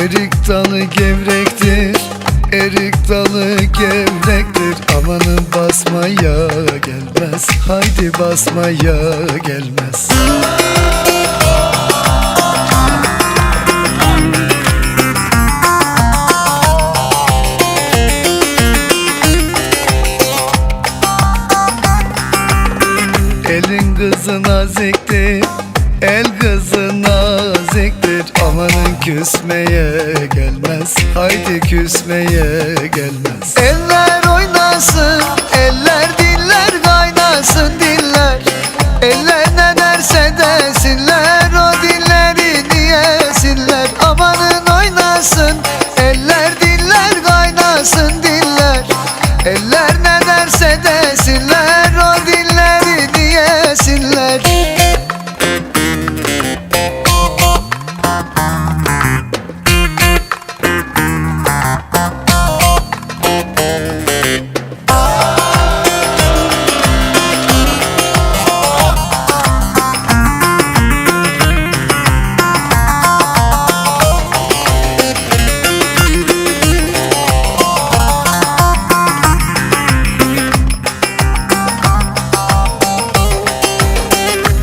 Erik dalı gevrektir Erik dalı gevrektir. Amanın basmaya gelmez. Haydi basmaya gelmez. Elin kızı naziktir El kızı naziktir Amanın küsmeye gelmez. Haydi küsmeye gelmez. Eller oynasın Eller diller kaynasın diller. Eller ne derse desinler O dilleri diyesinler Amanın oynasın Eller diller kaynasın diller. Eller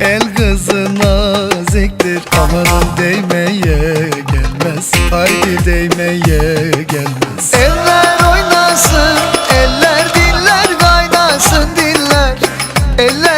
El kızı naziktir Amanın değmeye gelmez Haydi değmeye gelmez. Eller oynasın Eller diller kaynasın diller. Eller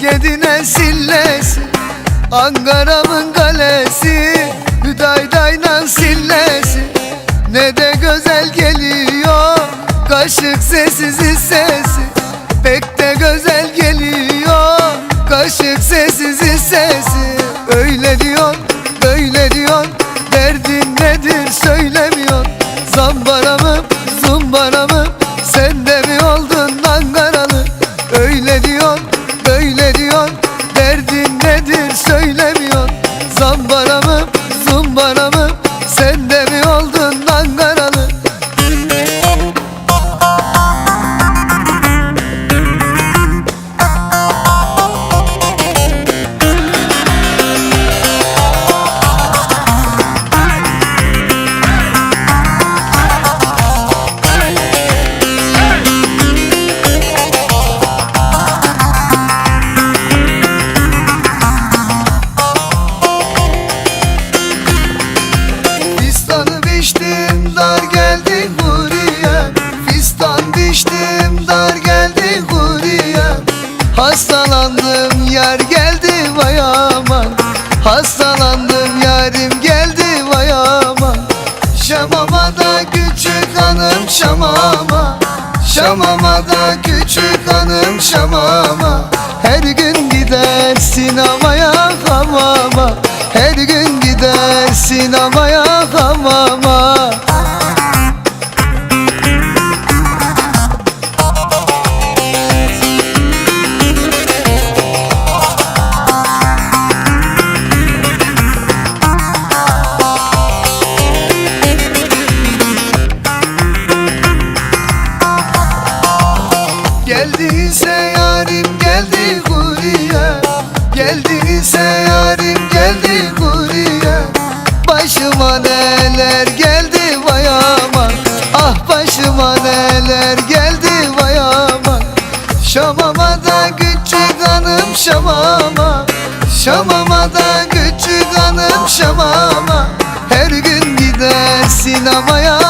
Miskedine sillesi Ankara'mın kalesi Hüdaydayla sillesi. Ne de güzel geliyor Kaşık sessiz sesi Pek de güzel geliyor Kaşık sessiz sesi Şamama Şamama'da küçük hanım Şamama. Her gün gider sinemaya hamama Her gün gider sinemaya Şamama'da küçük hanım Şamama. Her gün gider sinemaya.